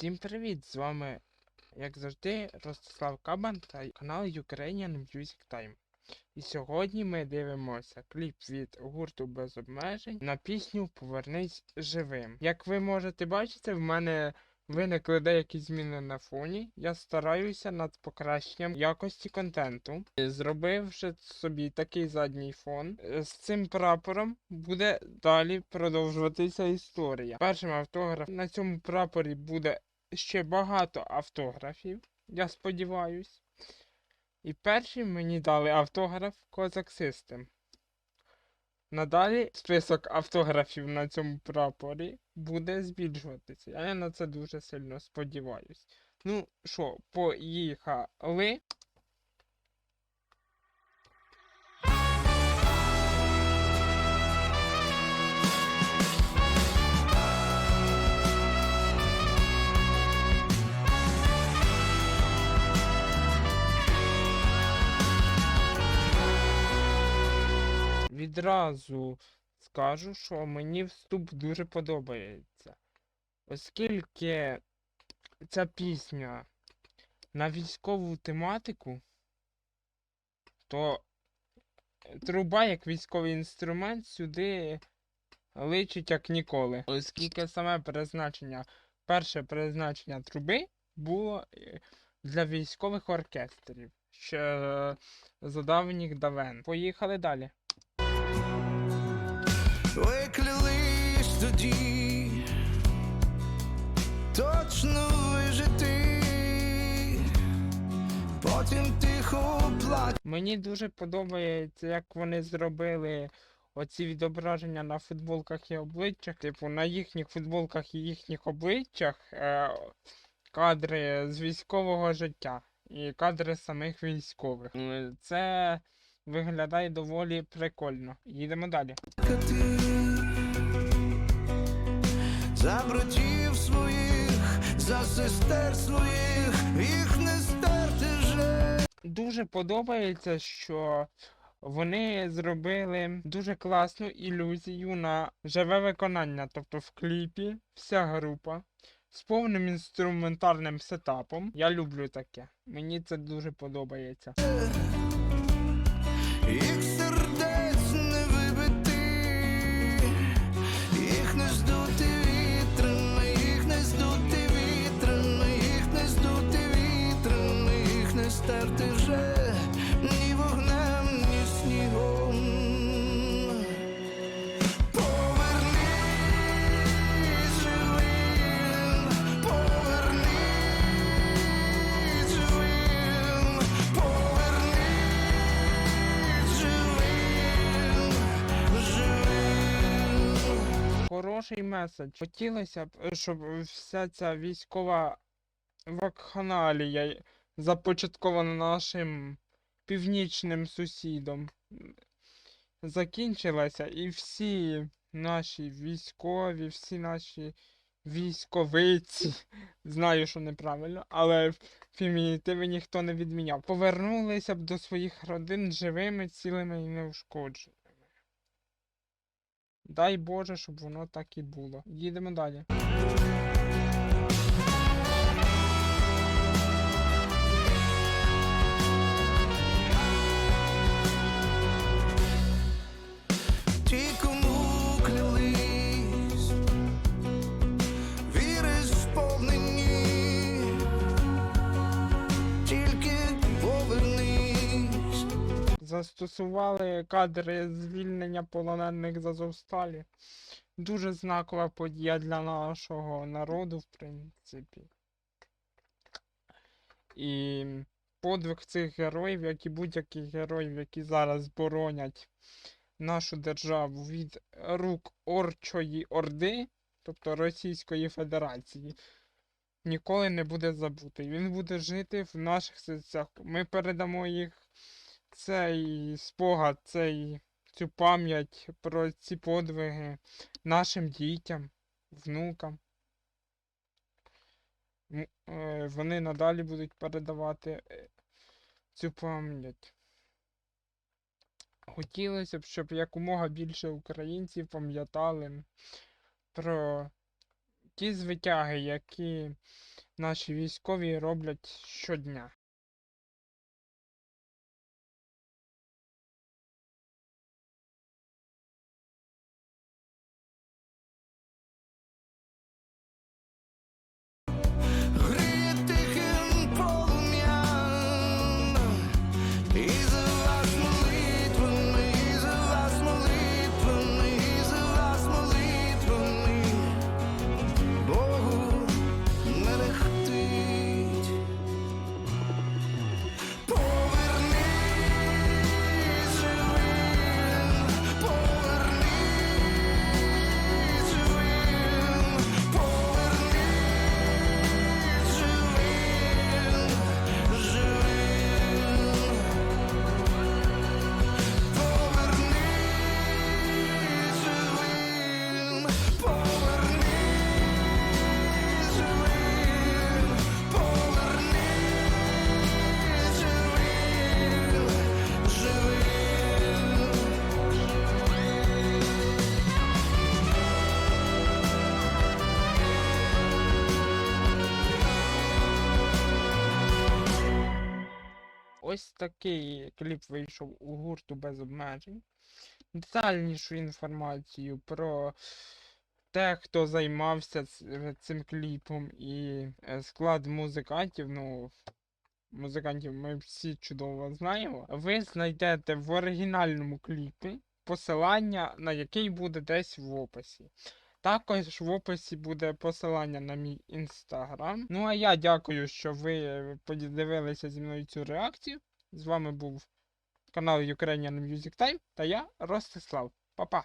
Всім привіт! З вами, як завжди, Ростислав Кабан та канал Ukrainian Music Time. І сьогодні ми дивимося кліп від гурту без обмежень на пісню Повернись живим. Як ви можете бачити, в мене виникли деякі зміни на фоні. Я стараюся над покращенням якості контенту. Зробивши собі такий задній фон, е, з цим прапором буде далі продовжуватися історія. Першим автографом на цьому прапорі буде ще багато автографів, я сподіваюсь. І першим мені дали автограф Козак System. Надалі список автографів на цьому прапорі буде збільшуватися. Я на це дуже сильно сподіваюсь. Ну що, поїхали. Відразу скажу, що мені вступ дуже подобається. Оскільки ця пісня на військову тематику, то труба як військовий інструмент сюди личить як ніколи. Оскільки саме призначення, перше призначення труби було е, для військових оркестрів ще за давніх давен. Поїхали далі. Ви клялись тоді точно вижити, потім тихо плач. Мені дуже подобається, як вони зробили оці відображення на футболках і обличчях. Типу, на їхніх футболках і їхніх обличчях е, кадри з військового життя і кадри самих військових. Е, Це виглядає доволі прикольно. Їдемо далі. Ти за братів своїх, за сестер своїх, їх не стерти вже. Дуже подобається, що вони зробили дуже класну ілюзію на живе виконання. Тобто в кліпі вся група з повним інструментарним сетапом. Я люблю таке. Мені це дуже подобається. Стерти вже ні вогнем, ні снігом. Повернись живим, повернись живим, повернись живим, живим. Хороший меседж. Хотілося б, щоб вся ця військова вакханалія, започаткована нашим північним сусідом, закінчилася, і всі наші військові, всі наші військовиці, знаю, що неправильно, але фемінітиви ніхто не відміняв. Повернулися б до своїх родин живими, цілими і неушкодженими. Дай Боже, щоб воно так і було. Їдемо далі. Застосували кадри звільнення полонених з Азовсталі. Дуже знакова подія для нашого народу, в принципі. І подвиг цих героїв, як і будь-яких героїв, які зараз боронять нашу державу від рук Орчої Орди, тобто Російської Федерації, ніколи не буде забутий. Він буде жити в наших серцях. Ми передамо їх цей спогад, цей, цю пам'ять про ці подвиги нашим дітям, внукам. Е, Вони надалі будуть передавати е, цю пам'ять. Хотілося б, щоб якомога більше українців пам'ятали про ті звитяги, які наші військові роблять щодня. Ось такий кліп вийшов у гурту без обмежень. Детальнішу інформацію про те, хто займався цим кліпом і е, склад музикантів. Ну, музикантів ми всі чудово знаємо. Ви знайдете в оригінальному кліпі посилання, на який буде десь в описі. Також в описі буде посилання на мій інстаграм. Ну а я дякую, що ви е, подивилися зі мною цю реакцію. З вами був канал Ukrainian Music Time та я Ростислав. Па-па!